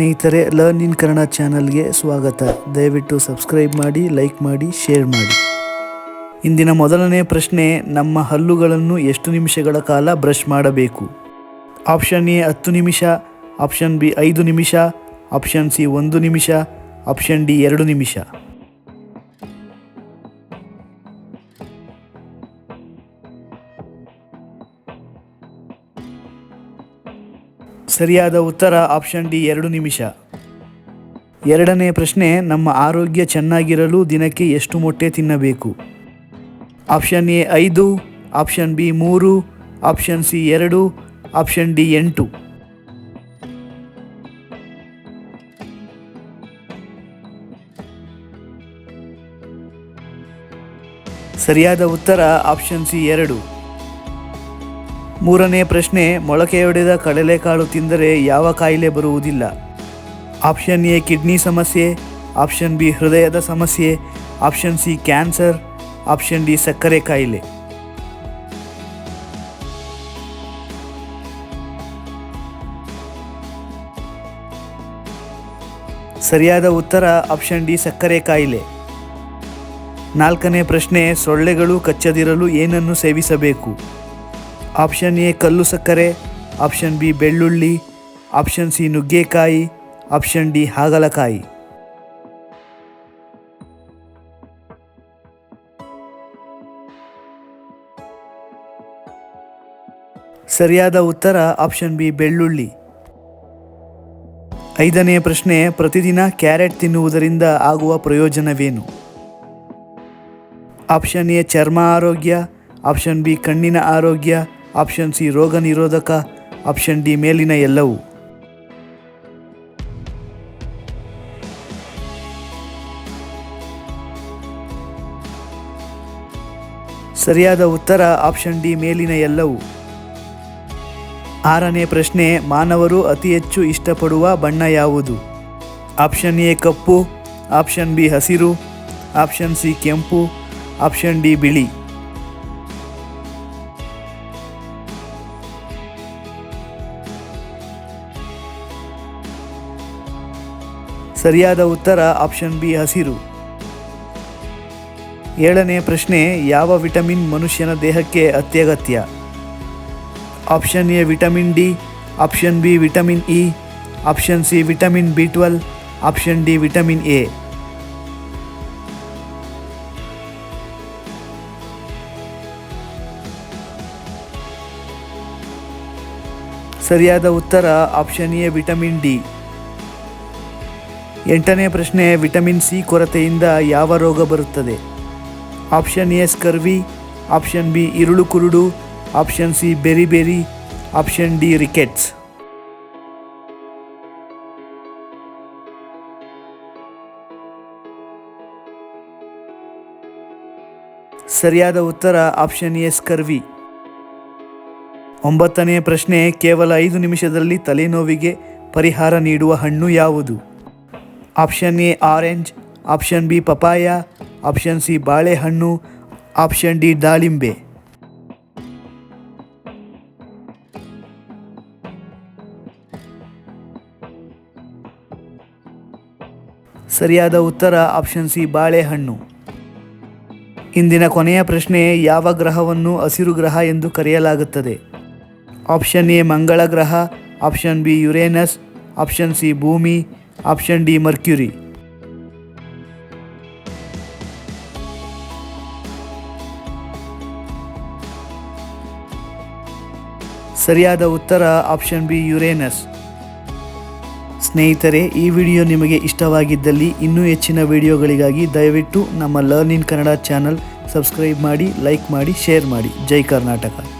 ಸ್ನೇಹಿತರೆ learn in Kannada ಚಾನಲ್ಗೆ ಸ್ವಾಗತ. ದಯವಿಟ್ಟು ಸಬ್ಸ್ಕ್ರೈಬ್ ಮಾಡಿ ಲೈಕ್ ಮಾಡಿ ಶೇರ್ ಮಾಡಿ. ಇಂದಿನ ಮೊದಲನೇ ಪ್ರಶ್ನೆ, ನಮ್ಮ ಹಲ್ಲುಗಳನ್ನು ಎಷ್ಟು ನಿಮಿಷಗಳ ಕಾಲ ಬ್ರಷ್ ಮಾಡಬೇಕು? ಆಪ್ಷನ್ ಎ ಹತ್ತು ನಿಮಿಷ. ಆಪ್ಷನ್ ಬಿ ಐದು ನಿಮಿಷ. ಆಪ್ಷನ್ ಸಿ ಒಂದು ನಿಮಿಷ. ಆಪ್ಷನ್ ಡಿ ಎರಡು ನಿಮಿಷ. ಸರಿಯಾದ ಉತ್ತರ ಆಪ್ಷನ್ ಡಿ, ಎರಡು ನಿಮಿಷ. ಎರಡನೇ ಪ್ರಶ್ನೆ, ನಮ್ಮ ಆರೋಗ್ಯ ಚೆನ್ನಾಗಿರಲು ದಿನಕ್ಕೆ ಎಷ್ಟು ಮೊಟ್ಟೆ ತಿನ್ನಬೇಕು? ಆಪ್ಷನ್ ಎ, ಐದು, ಆಪ್ಷನ್ ಬಿ, ಮೂರು, ಆಪ್ಷನ್ ಸಿ, ಎರಡು, ಆಪ್ಷನ್ ಡಿ, ಎಂಟು. ಸರಿಯಾದ ಉತ್ತರ ಆಪ್ಷನ್ ಸಿ, ಎರಡು. ಮೂರನೇ ಪ್ರಶ್ನೆ ಮೊಳಕೆಯೊಡೆದ ಕಡಲೆಕಾಳು ತಿಂದರೆ ಯಾವ ಕಾಯಿಲೆ ಬರುವುದಿಲ್ಲ? ಆಪ್ಷನ್ ಎ, ಕಿಡ್ನಿ ಸಮಸ್ಯೆ, ಆಪ್ಷನ್ ಬಿ, ಹೃದಯದ ಸಮಸ್ಯೆ, option C, cancer, option D, ಸಕ್ಕರೆ ಕಾಯಿಲೆ. ಸರಿಯಾದ ಉತ್ತರ, ಆಪ್ಷನ್ ಡಿ, ಸಕ್ಕರೆ ಕಾಯಿಲೆ. ನಾಲ್ಕನೇ ಪ್ರಶ್ನೆ, ಸೊಳ್ಳೆಗಳು ಕಚ್ಚದಿರಲು ಏನನ್ನು ಸೇವಿಸಬೇಕು? ಆಪ್ಷನ್ ಎ ಕಲ್ಲು ಸಕ್ಕರೆ, ಆಪ್ಷನ್ ಬಿ ಬೆಳ್ಳುಳ್ಳಿ, ಆಪ್ಷನ್ ಸಿ ನುಗ್ಗೆಕಾಯಿ, ಆಪ್ಷನ್ ಡಿ ಹಾಗಲಕಾಯಿ. ಸರಿಯಾದ ಉತ್ತರ ಆಪ್ಷನ್ ಬಿ ಬೆಳ್ಳುಳ್ಳಿ. ಐದನೇ ಪ್ರಶ್ನೆ, ಪ್ರತಿದಿನ ಕ್ಯಾರೆಟ್ ತಿನ್ನುವುದರಿಂದ ಆಗುವ ಪ್ರಯೋಜನವೇನು? ಆಪ್ಷನ್ ಎ ಚರ್ಮ ಆರೋಗ್ಯ, ಆಪ್ಷನ್ ಬಿ ಕಣ್ಣಿನ ಆರೋಗ್ಯ ಆಪ್ಷನ್ ಸಿ ರೋಗ ನಿರೋಧಕ, ಆಪ್ಷನ್ ಡಿ ಮೇಲಿನ ಎಲ್ಲವೂ. ಸರಿಯಾದ ಉತ್ತರ ಆಪ್ಷನ್ ಡಿ ಮೇಲಿನ ಎಲ್ಲವೂ. ಆರನೇ ಪ್ರಶ್ನೆ, ಮಾನವರು ಅತಿ ಹೆಚ್ಚು ಇಷ್ಟಪಡುವ ಬಣ್ಣ ಯಾವುದು? ಆಪ್ಷನ್ ಎ ಕಪ್ಪು, ಆಪ್ಷನ್ ಬಿ ಹಸಿರು, ಆಪ್ಷನ್ ಸಿ ಕೆಂಪು, ಆಪ್ಷನ್ ಡಿ ಬಿಳಿ. ಸರಿಯಾದ ಉತ್ತರ ಆಪ್ಷನ್ ಬಿ ಹಸಿರು. ಏಳನೇ ಪ್ರಶ್ನೆ, ಯಾವ ವಿಟಮಿನ್ ಮನುಷ್ಯನ ದೇಹಕ್ಕೆ ಅತ್ಯಗತ್ಯ? Option A vitamin D, option B vitamin E, option C vitamin B twelve, option D vitamin A. ಸರಿಯಾದ ಉತ್ತರ ಆಪ್ಷನ್ ಎ ವಿಟಮಿನ್ ಡಿ. ಎಂಟನೇ ಪ್ರಶ್ನೆ, ವಿಟಮಿನ್ ಸಿ ಕೊರತೆಯಿಂದ ಯಾವ ರೋಗ ಬರುತ್ತದೆ? Option A, scurvy, option B ಇರುಳು ಕುರುಡು, option C, beriberi, option D, rickets. ಸರಿಯಾದ ಉತ್ತರ, ಆಪ್ಷನ್ ಎ, ಸ್ಕರ್ವಿ. ಒಂಬತ್ತನೆಯ ಪ್ರಶ್ನೆ, ಕೇವಲ ಐದು ನಿಮಿಷದಲ್ಲಿ ತಲೆನೋವಿಗೆ ಪರಿಹಾರ ನೀಡುವ ಹಣ್ಣು ಯಾವುದು? Option A orange, option B papaya option C ಬಾಳೆಹಣ್ಣು, ಆಪ್ಷನ್ ಡಿ ದಾಳಿಂಬೆ. ಸರಿಯಾದ ಉತ್ತರ ಆಪ್ಷನ್ ಸಿ ಬಾಳೆಹಣ್ಣು. ಇಂದಿನ ಕೊನೆಯ ಪ್ರಶ್ನೆ, ಯಾವ ಗ್ರಹವನ್ನು ಹಸಿರು ಗ್ರಹ ಎಂದು ಕರೆಯಲಾಗುತ್ತದೆ? ಆಪ್ಷನ್ ಎ ಮಂಗಳ ಗ್ರಹ, option B Uranus, option C ಭೂಮಿ ಆಪ್ಷನ್ ಡಿ ಮರ್ಕ್ಯುರಿ ಸರಿಯಾದ ಉತ್ತರ ಆಪ್ಷನ್ ಬಿ ಯುರೇನಸ್ ಸ್ನೇಹಿತರೆ, ಈ ವಿಡಿಯೋ ನಿಮಗೆ ಇಷ್ಟವಾಗಿದ್ದಲ್ಲಿ ಇನ್ನೂ ಹೆಚ್ಚಿನ ವಿಡಿಯೋಗಳಿಗಾಗಿ ದಯವಿಟ್ಟು ನಮ್ಮ learn in Kannada channel subscribe ಮಾಡಿ ಲೈಕ್ ಮಾಡಿ ಶೇರ್ ಮಾಡಿ. ಜೈ ಕರ್ನಾಟಕ.